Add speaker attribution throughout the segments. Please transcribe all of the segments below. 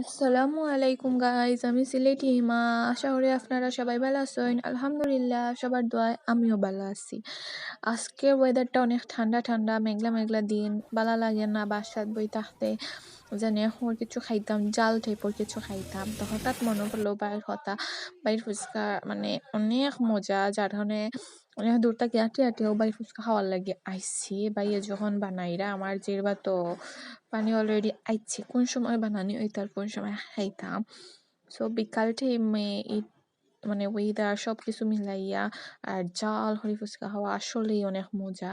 Speaker 1: আসসালামু আলাইকুম গাইজ আমি সিলেটি হিমা। আশা করি আপনারা সবাই ভালো আছেন। আলহামদুলিল্লাহ, সবার দোয়ায় আমিও ভালো আছি। আজকের ওয়েদারটা অনেক ঠান্ডা ঠান্ডা, মেঘলা মেঘলা দিন। ভালো লাগে না বাসাত বই থাকতে। জানি এখন কিছু খাইতাম, জাল টাইপের কিছু খাইতাম। তো হঠাৎ মনে পড়ল, বাইর কথা বাইর ফুচকা মানে অনেক মজা। যার কারণে অনেক দূর থেকে আটি আটিও বাইর ফুচকা খাওয়ার লাগে। আইসি বাইয়ে যখন বানাইরা, আমার জিরবা তো পানি অলরেডি আইছে, কোন সময় বানানি ওইটার কোন সময় খাইতাম। সো বিকাল টাইমে এই মানে ওয়েদার সব কিছু মিলাইয়া আর জাল হরি ফুচকা খাওয়া আসলেই অনেক মজা।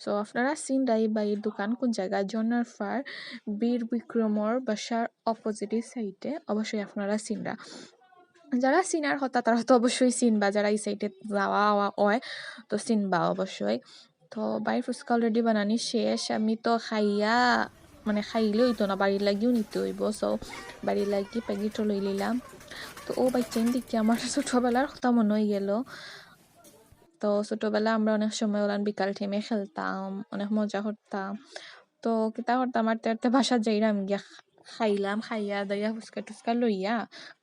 Speaker 1: সো আপনারা সিনরাই বাইর দোকান কোন জায়গায় জন্নার ফার বীর বিক্রমর বাসার অপোজিট সাইডে অবশ্যই আপনারা সিনরা যারা সিনার কথা তারা তো অবশ্যই চিনবা, যারা এই সাইডে যাওয়া আওয়া হয়, তো চিনবা অবশ্যই। তো বাইর ফুচকা অলরেডি বানানি শেষ, আমি তো খাইয়া মানে খাইলেও হইতো না বাড়ির লাগিও নিতে হইব সো বাড়ির লাগি প্যাকেটও লই নিলাম তো ও বাচ্চাইন দিকে আমার ছোটোবেলার কথা মনে হয়ে গেল। তো, ছোটোবেলা আমরা অনেক সময় ওলান বিকাল টাইমে খেলতাম, অনেক মজা করতাম। তো কিতা করতাম আর তেরতে বাসা যাইরাম গিয়া খাইলাম, খাইয়া দাইয়া ফুচকা টুচকা লইয়া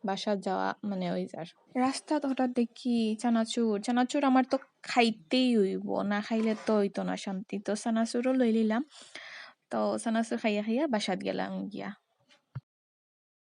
Speaker 1: বাসা যাওয়া মানে ওই যার রাস্তাত হঠাৎ দেখি চানাচুর চানাচুর আমার তো খাইতেই হইব, না খাইলে তো হইতো না শান্তি। তো চানাচুরও লই নিলাম তো চানাচুর খাইয়া খাইয়া বাসাত গেলাম গিয়া